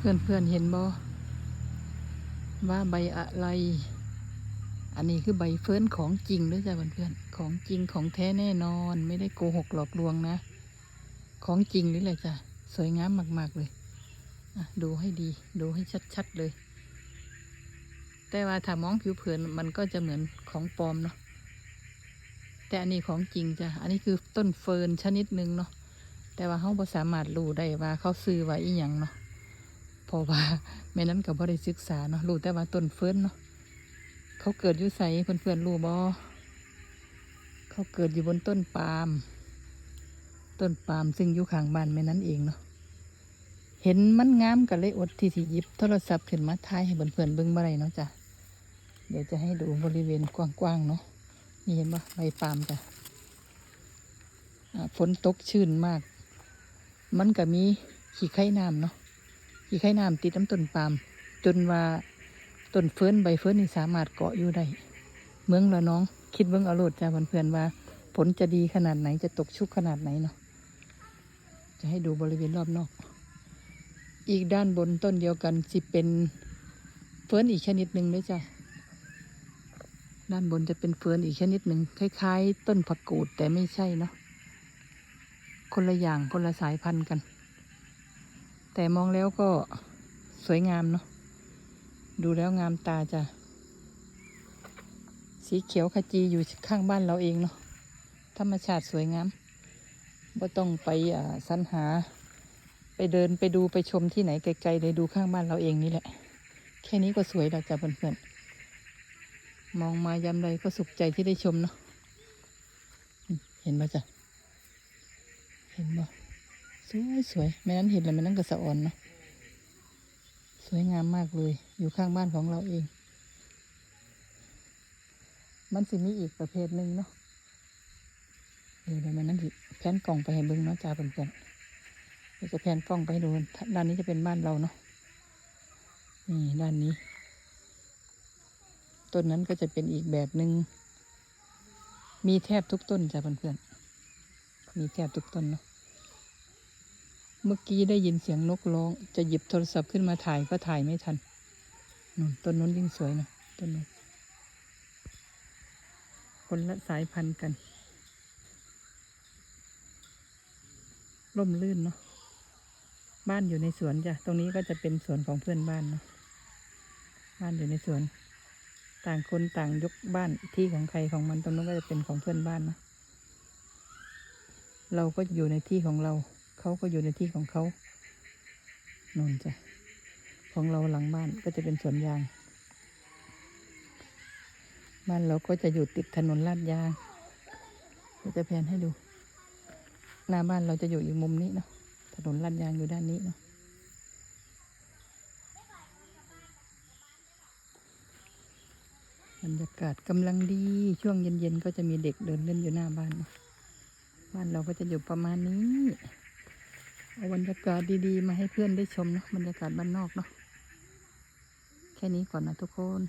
เพื่อนเพื่อนเห็นบ่ว่าใบอะไร อันนี้คือใบเฟิร์นของจริงด้วยจ้ะเพื่อนๆของจริงของแท้แน่นอน ไม่ได้โกหกหลอกลวงนะ ของจริงนี่แหละจ้ะสวยงามมากๆเลยดูให้ดี ดูให้ชัดๆเลย แต่ว่าถ้ามองผิวเผินมันก็จะเหมือนของปลอมเนาะแต่อันนี้ของจริงจ้ะ อันนี้คือต้นเฟิร์นชนิดหนึ่งเนาะ แต่ว่าเขาบ่สามารถรู้ได้ว่าเขาซื้อไว้อีหยังเนาะ เพราะว่าแม่นั้นก็บ่ได้ศึกษาเนาะรู้แต่ว่าต้นเฟิร์นเนาะเขาเกิดอยู่ไสเพื่อนๆรู้บ่เขาเกิดอยู่บนต้นปาล์มต้นปาล์มซึ่งอยู่ข้างบ้านแม่นั้นเองเนาะเห็นมันงามก็เลยอดที่สิหยิบโทรศัพท์ขึ้นมาถ่ายให้เพื่อนๆเบิ่งบ่ได้เนาะจ้ะเดี๋ยวจะให้ดูบริเวณกว้างๆเนาะนี่เห็นบ่ใบปาล์มจ้ะฝนตกชื้นมาก มันก็มีขี้ไข่น้ำเนาะ ขี้ไข่น้ำติดน้ำต้นปาล์มจนว่าต้นเฟิร์นใบเฟิร์นนี่สามารถเกาะอยู่ได้ เมืองละน้อง คิดเบิ้งเอาโลดจ้าเพื่อนๆว่า ผลจะดีขนาดไหนจะตกชุกขนาดไหนเนาะจะให้ดูบริเวณรอบนอก อีกด้านบนต้นเดียวกันสิเป็นเฟิร์นอีกชนิดหนึ่งด้วยจ้ะด้านบนจะเป็นเฟิร์นอีกชนิดหนึ่งคล้าย ๆ ต้นผักกูดแต่ไม่ใช่เนาะคนละอย่างคนละสายพันธุ์กัน แต่มองแล้วก็สวยงามเนาะดูแล้วงามตาจ้ะสีเขียวขจีอยู่ข้างบ้านเราเองเนาะธรรมชาติสวยงามไม่ต้องไปอ่าสรรหา ไปเดินไปดูไปชมที่ไหนไกลๆเลยดูข้างบ้านเราเองนี่แหละ แค่นี้ก็สวยแล้วจ้ะเพื่อนๆมองมายามใดก็สุขใจที่ได้ชมเนาะเห็นไหมจ๊ะเห็นบ่ สวยสวยแม่นั้นเห็นแล้วแม่นั้นก็สะอ่อนเนาะสวยงามมากเลย อยู่ข้างบ้านของเราเอง มันสิมีอีกประเภทหนึ่งเนาะเดี๋ยวเดี๋ยวแม่นั้นสิแผนกล่องไปให้เบิ้งเนาะจ้าเพื่อนๆเดี๋ยวจะแผนกล้องไปให้ดูด้านนี้จะเป็นบ้านเราเนาะนี่ด้านนี้ต้นนั้นก็จะเป็นอีกแบบหนึ่งมีแทบทุกต้นจ้าเพื่อนๆมีแทบทุกต้นเนาะ เมื่อกี้ได้ยินเสียงนกร้อง จะหยิบโทรศัพท์ขึ้นมาถ่ายก็ถ่ายไม่ทันนู่นต้นนู้นยิ่งสวยนะต้นนู้นคนละสายพันธุ์กันร่มรื่นเนาะบ้านอยู่ในสวนจ้ะตรงนี้ก็จะเป็นสวนของเพื่อนบ้านเนาะบ้านอยู่ในสวน ต่างคนต่างยกบ้านที่ของใครของมันตรงนู้นก็จะเป็นของเพื่อนบ้านนะเราก็อยู่ในที่ของเรา เขาก็อยู่ในที่ของเขานนจ้ะ ของเราหลังบ้านก็จะเป็นสวนยาง บ้านเราก็จะอยู่ติดถนนลาดยางเราจะแผนให้ดู หน้าบ้านเราจะอยู่อีกมุมนี้เนาะ ถนนลาดยางอยู่ด้านนี้เนาะบรรยากาศกำลังดี ช่วงเย็นๆ ก็จะมีเด็กเดินเล่นอยู่หน้าบ้านเนาะบ้านเราก็จะอยู่ประมาณนี้ เอาบรรยากาศดีๆ มาให้เพื่อนได้ชมเนาะบรรยากาศบ้านนอกเนาะแค่นี้ก่อนนะทุกคน